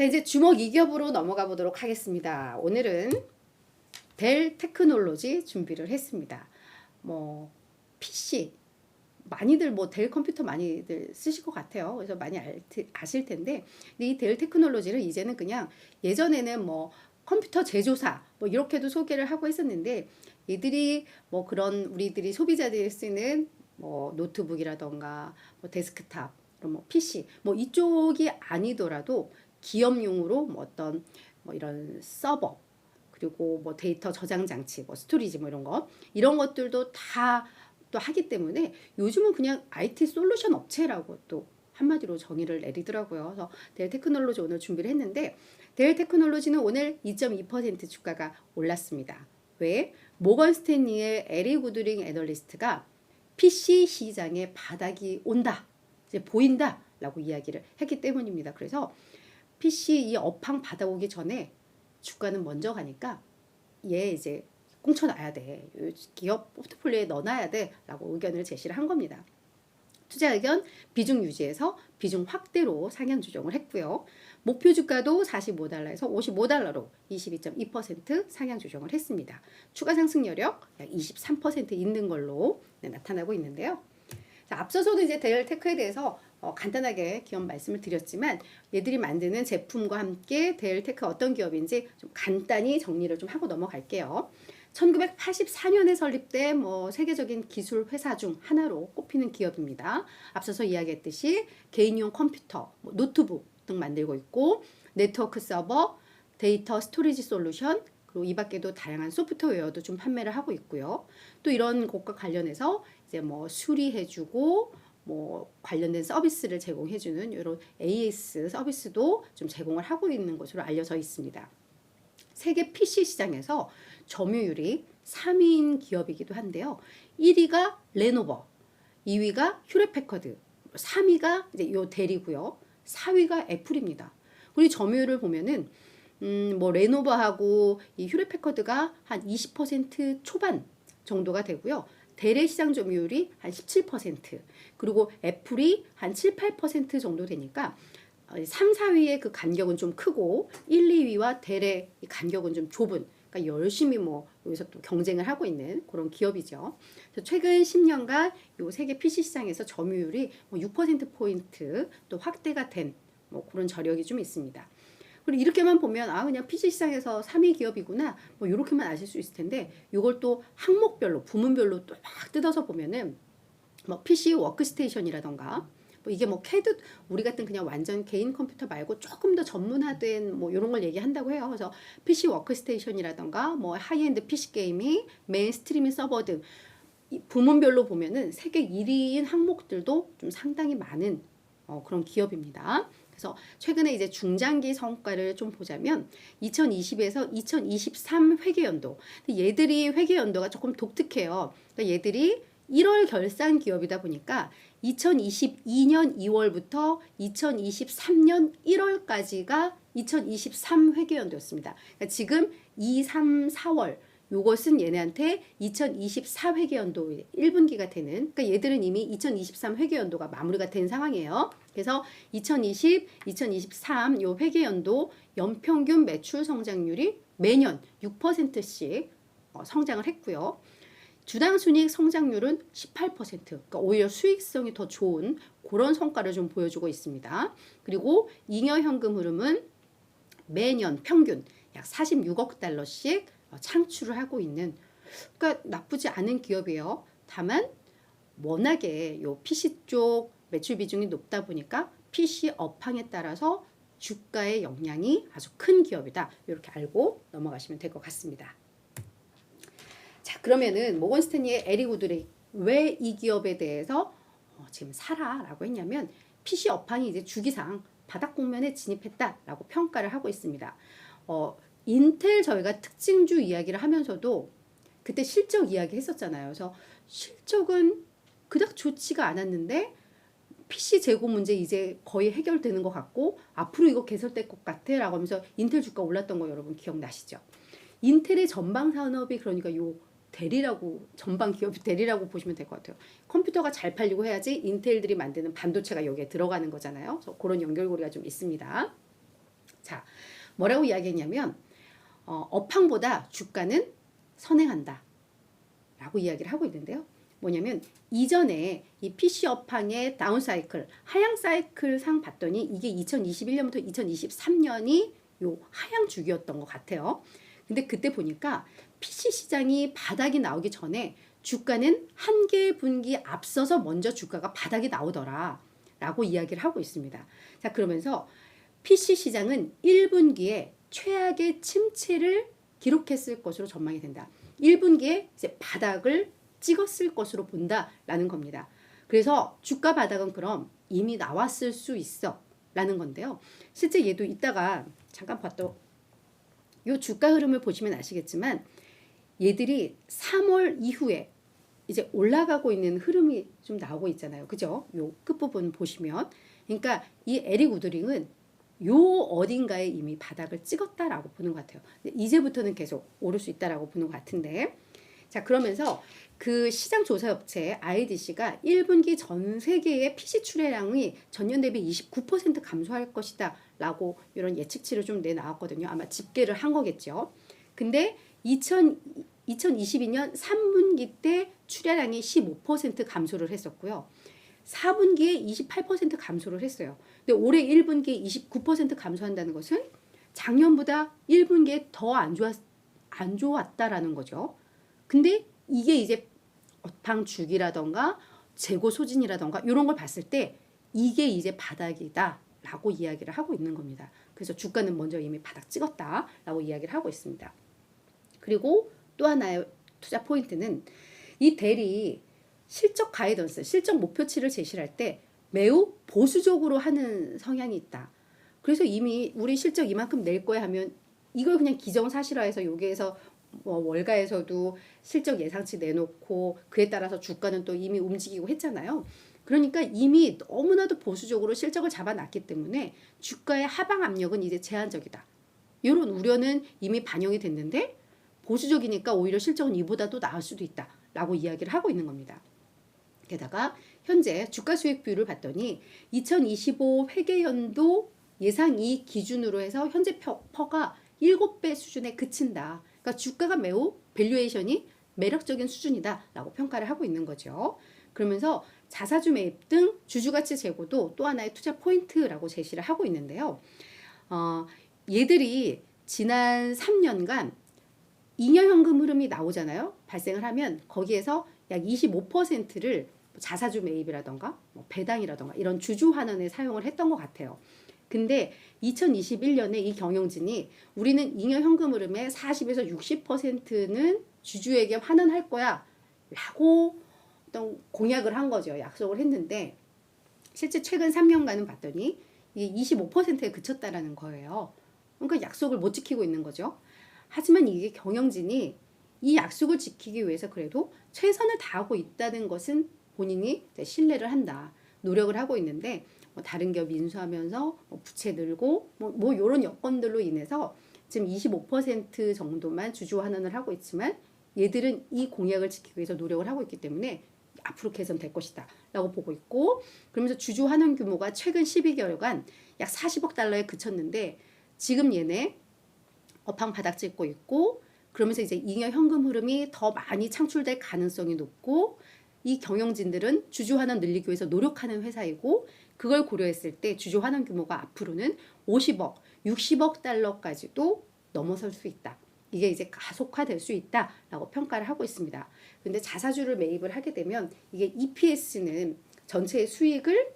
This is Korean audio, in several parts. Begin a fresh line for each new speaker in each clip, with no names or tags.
자, 이제 주목 이기업으로 넘어가 보도록 하겠습니다. 오늘은 델 테크놀로지 준비를 했습니다. 뭐 PC 많이들 뭐 델 컴퓨터 많이들 쓰실 것 같아요. 그래서 많이 알, 테- 아실 텐데 이 델 테크놀로지를 이제는 그냥 예전에는 뭐 컴퓨터 제조사 뭐 이렇게도 소개를 하고 했었는데 얘들이 뭐 그런 우리들이 소비자들이 쓰는 뭐 노트북이라던가 뭐 데스크탑 뭐 PC 뭐 이쪽이 아니더라도 기업용으로 뭐 어떤 뭐 이런 서버 그리고 뭐 데이터 저장 장치 뭐 스토리지 뭐 이런 거 이런 것들도 다 또 하기 때문에 요즘은 그냥 IT 솔루션 업체라고 또 한마디로 정의를 내리더라고요. 그래서 델 테크놀로지 오늘 준비를 했는데 델 테크놀로지는 오늘 2.2% 주가가 올랐습니다. 왜? 모건 스탠리의 에리 구드링 애널리스트가 PC 시장의 바닥이 온다. 이제 보인다라고 이야기를 했기 때문입니다. 그래서 PC 이 업황 바닥 오기 전에 주가는 먼저 가니까 얘 이제 꽁쳐놔야 돼. 요 기업 포트폴리오에 넣어놔야 돼 라고 의견을 제시를 한 겁니다. 투자 의견 비중 유지해서 비중 확대로 상향 조정을 했고요. 목표 주가도 45달러에서 55달러로 22.2% 상향 조정을 했습니다. 추가 상승 여력 약 23% 있는 걸로 네, 나타나고 있는데요. 자, 앞서서도 이제 델 테크에 대해서 어, 간단하게 기업 말씀을 드렸지만 얘들이 만드는 제품과 함께 델 테크 어떤 기업인지 좀 간단히 정리를 좀 하고 넘어갈게요. 1984년에 설립된 뭐 세계적인 기술 회사 중 하나로 꼽히는 기업입니다. 앞서서 이야기했듯이 개인용 컴퓨터, 뭐 노트북 등 만들고 있고 네트워크 서버, 데이터 스토리지 솔루션 그리고 이 밖에도 다양한 소프트웨어도 좀 판매를 하고 있고요. 또 이런 것과 관련해서 이제 뭐 수리해주고 뭐 관련된 서비스를 제공해주는 이런 AS 서비스도 좀 제공을 하고 있는 것으로 알려져 있습니다. 세계 PC 시장에서 점유율이 3위인 기업이기도 한데요. 1위가 레노버, 2위가 휴레패커드, 3위가 이제 요 델이고요. 4위가 애플입니다. 그리고 점유율을 보면은 음, 뭐 레노버하고 이 휴레패커드가 한 20% 초반 정도가 되고요. 델의 시장 점유율이 한 17%, 그리고 애플이 한 7, 8% 정도 되니까 3, 4위의 그 간격은 좀 크고 1, 2위와 델의 이 간격은 좀 좁은 그러니까 열심히 뭐 여기서 또 경쟁을 하고 있는 그런 기업이죠. 최근 10년간 요 세계 PC 시장에서 점유율이 뭐 6% 포인트 또 확대가 된 뭐 그런 저력이 좀 있습니다. 그리고 이렇게만 보면 아 그냥 PC 시장에서 3위 기업이구나 뭐 이렇게만 아실 수 있을 텐데 이걸 또 항목별로 부문별로 또 막 뜯어서 보면은 뭐 PC 워크스테이션이라던가 뭐 이게 뭐 캐드 우리 같은 그냥 완전 개인 컴퓨터 말고 조금 더 전문화된 뭐 이런 걸 얘기한다고 해요. 그래서 PC 워크스테이션이라던가 뭐 하이엔드 PC 게이밍, 메인 스트리밍 서버 등이 부문별로 보면은 세계 1위인 항목들도 좀 상당히 많은 어, 그런 기업입니다. 그래서 최근에 이제 중장기 성과를 좀 보자면 2020에서 2023 회계 연도. 근데 얘들이 회계 연도가 조금 독특해요. 그러니까 얘들이 1월 결산 기업이다 보니까 2022년 2월부터 2023년 1월까지가 2023 회계 연도였습니다. 그러니까 지금 2, 3, 4월 요것은 얘네한테 2024 회계연도 1분기가 되는 그러니까 얘들은 이미 2023 회계연도가 마무리가 된 상황이에요. 그래서 2020, 2023 요 회계연도 연평균 매출 성장률이 매년 6%씩 어, 성장을 했고요. 주당 순이익 성장률은 18%. 그러니까 오히려 수익성이 더 좋은 그런 성과를 좀 보여주고 있습니다. 그리고 잉여 현금 흐름은 매년 평균 약 46억 달러씩 어, 창출을 하고 있는 그러니까 나쁘지 않은 기업이에요. 다만 워낙에 요 PC 쪽 매출 비중이 높다 보니까 PC 업황에 따라서 주가의 영향이 아주 큰 기업이다. 이렇게 알고 넘어가시면 될 것 같습니다. 자, 그러면은 모건 스탠리의 에리 구드리 왜이 기업에 대해서 어, 지금 사라라고 했냐면 PC 업황이 이제 주기상 바닥 국면에 진입했다라고 평가를 하고 있습니다. 어, 인텔 저희가 특징주 이야기를 하면서도 그때 실적 이야기 했었잖아요. 그래서 실적은 그닥 좋지가 않았는데 PC 재고 문제 이제 거의 해결되는 것 같고 앞으로 이거 개설될 것 같아라고 하면서 인텔 주가 올랐던 거 여러분 기억나시죠? 인텔의 전방 산업이 그러니까 요 대리라고 전방 기업 대리라고 보시면 될 것 같아요. 컴퓨터가 잘 팔리고 해야지 인텔들이 만드는 반도체가 여기에 들어가는 거잖아요. 그래서 그런 연결고리가 좀 있습니다. 자, 뭐라고 이야기했냐면 어, 업황보다 주가는 선행한다. 라고 이야기를 하고 있는데요. 뭐냐면 이전에 이 PC 업황의 다운 사이클, 하향 사이클 상 봤더니 이게 2021년부터 2023년이 요 하향 주기였던 것 같아요. 근데 그때 보니까 PC 시장이 바닥이 나오기 전에 주가는 한 개의 분기 앞서서 먼저 주가가 바닥이 나오더라. 라고 이야기를 하고 있습니다. 자, 그러면서 PC 시장은 1분기에 최악의 침체를 기록했을 것으로 전망이 된다. 1분기에 이제 바닥을 찍었을 것으로 본다라는 겁니다. 그래서 주가 바닥은 그럼 이미 나왔을 수 있어 라는 건데요. 실제 얘도 이따가 잠깐 봤던 요 주가 흐름을 보시면 아시겠지만 얘들이 3월 이후에 이제 올라가고 있는 흐름이 좀 나오고 있잖아요. 그죠? 요 끝부분 보시면. 그러니까 이 에릭 우드링은 요 어딘가에 이미 바닥을 찍었다라고 보는 것 같아요. 이제부터는 계속 오를 수 있다라고 보는 것 같은데. 자, 그러면서 그 시장 조사 업체 IDC가 1분기 전 세계의 PC 출하량이 전년 대비 29% 감소할 것이다 라고 이런 예측치를 좀 내나왔거든요. 아마 집계를 한 거겠죠. 근데 2000, 2022년 3분기 때 출하량이 15% 감소를 했었고요. 4분기에 28% 감소를 했어요. 근데 올해 1분기에 29% 감소한다는 것은 작년보다 1분기에 더 안 좋았 안 좋았다라는 거죠. 근데 이게 이제 업황 주기라던가 재고 소진이라던가 이런 걸 봤을 때 이게 이제 바닥이다라고 이야기를 하고 있는 겁니다. 그래서 주가는 먼저 이미 바닥 찍었다라고 이야기를 하고 있습니다. 그리고 또 하나의 투자 포인트는 이 델이 실적 가이던스, 실적 목표치를 제시할 때 매우 보수적으로 하는 성향이 있다. 그래서 이미 우리 실적 이만큼 낼 거야 하면 이걸 그냥 기정사실화해서 여기에서 뭐 월가에서도 실적 예상치 내놓고 그에 따라서 주가는 또 이미 움직이고 했잖아요. 그러니까 이미 너무나도 보수적으로 실적을 잡아놨기 때문에 주가의 하방 압력은 이제 제한적이다. 이런 우려는 이미 반영이 됐는데 보수적이니까 오히려 실적은 이보다도 나을 수도 있다 라고 이야기를 하고 있는 겁니다. 게다가 현재 주가 수익 비율을 봤더니 2025 회계연도 예상 이익 기준으로 해서 현재 퍼가 7배 수준에 그친다. 그러니까 주가가 매우 밸류에이션이 매력적인 수준이다 라고 평가를 하고 있는 거죠. 그러면서 자사주 매입 등 주주가치 제고도 또 하나의 투자 포인트라고 제시를 하고 있는데요. 어, 얘들이 지난 3년간 잉여현금 흐름이 나오잖아요. 발생을 하면 거기에서 약 25%를 자사주 매입이라던가 뭐 배당이라던가 이런 주주 환원에 사용을 했던 것 같아요. 근데 2021년에 이 경영진이 우리는 잉여 현금 흐름의 40에서 60%는 주주에게 환원할 거야 라고 어떤 공약을 한 거죠. 약속을 했는데 실제 최근 3년간은 봤더니 이게 25%에 그쳤다라는 거예요. 그러니까 약속을 못 지키고 있는 거죠. 하지만 이게 경영진이 이 약속을 지키기 위해서 그래도 최선을 다하고 있다는 것은 본인이 신뢰를 한다. 노력을 하고 있는데 뭐 다른 기업 인수하면서 뭐 부채 늘고 뭐, 뭐 이런 여건들로 인해서 지금 25% 정도만 주주 환원을 하고 있지만 얘들은 이 공약을 지키기 위해서 노력을 하고 있기 때문에 앞으로 개선될 것이다 라고 보고 있고 그러면서 주주 환원 규모가 최근 12개월간 약 40억 달러에 그쳤는데 지금 얘네 업황 바닥 찍고 있고 그러면서 이제 잉여 현금 흐름이 더 많이 창출될 가능성이 높고 이 경영진들은 주주 환원 늘리기 위해서 노력하는 회사이고 그걸 고려했을 때 주주 환원 규모가 앞으로는 50억, 60억 달러까지도 넘어설 수 있다. 이게 이제 가속화될 수 있다라고 평가를 하고 있습니다. 근데 자사주를 매입을 하게 되면 이게 EPS는 전체의 수익을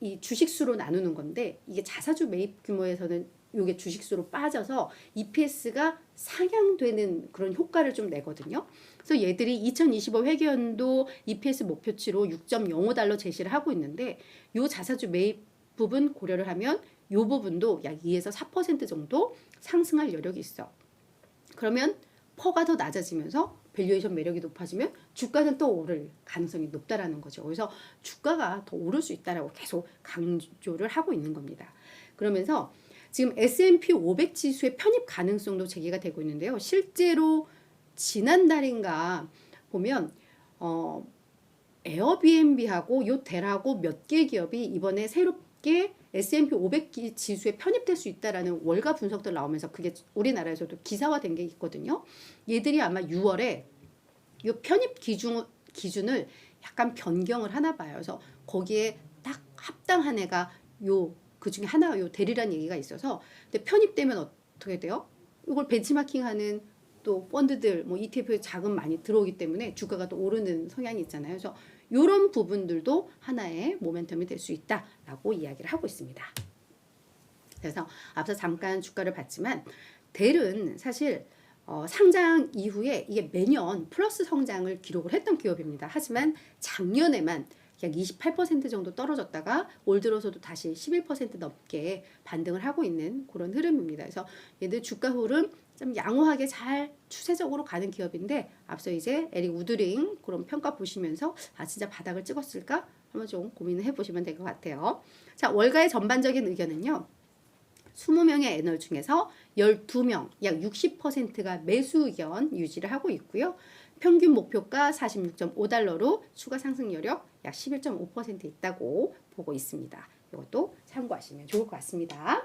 이 주식수로 나누는 건데 이게 자사주 매입 규모에서는 이게 주식수로 빠져서 EPS가 상향되는 그런 효과를 좀 내거든요. 그래서 얘들이 2025 회계연도 EPS 목표치로 6.05달러 제시를 하고 있는데 요 자사주 매입 부분 고려를 하면 요 부분도 약 2에서 4% 정도 상승할 여력이 있어. 그러면 퍼가 더 낮아지면서 밸류에이션 매력이 높아지면 주가는 또 오를 가능성이 높다라는 거죠. 그래서 주가가 더 오를 수 있다라고 계속 강조를 하고 있는 겁니다. 그러면서 지금 S&P 500 지수의 편입 가능성도 제기가 되고 있는데요. 실제로 지난달인가 보면 어 에어비앤비하고 요텔하고 몇 개 기업이 이번에 새롭게 S&P 500 기- 지수에 편입될 수 있다라는 월가 분석들 나오면서 그게 우리나라에서도 기사화된 게 있거든요. 얘들이 아마 6월에 이 편입 기준 기준을 약간 변경을 하나 봐요. 그래서 거기에 딱 합당한 애가 요 그 중에 하나 요 대리란 얘기가 있어서 근데 편입되면 어떻게 돼요? 이걸 벤치마킹하는 또 펀드들 뭐 ETF에 자금 많이 들어오기 때문에 주가가 또 오르는 성향이 있잖아요. 그래서 이런 부분들도 하나의 모멘텀이 될 수 있다라고 이야기를 하고 있습니다. 그래서 앞서 잠깐 주가를 봤지만 델은 사실 어, 상장 이후에 이게 매년 플러스 성장을 기록을 했던 기업입니다. 하지만 작년에만 약 28% 정도 떨어졌다가 올 들어서도 다시 11% 넘게 반등을 하고 있는 그런 흐름입니다. 그래서 얘들 주가 흐름 좀 양호하게 잘 추세적으로 가는 기업인데 앞서 이제 에릭 우드링 그런 평가 보시면서 아 진짜 바닥을 찍었을까 한번 좀 고민을 해보시면 될 것 같아요. 자 월가의 전반적인 의견은요. 20명의 애널 중에서 12명, 약 60%가 매수 의견 유지를 하고 있고요. 평균 목표가 46.5달러로 추가 상승 여력 약 11.5% 있다고 보고 있습니다. 이것도 참고하시면 좋을 것 같습니다.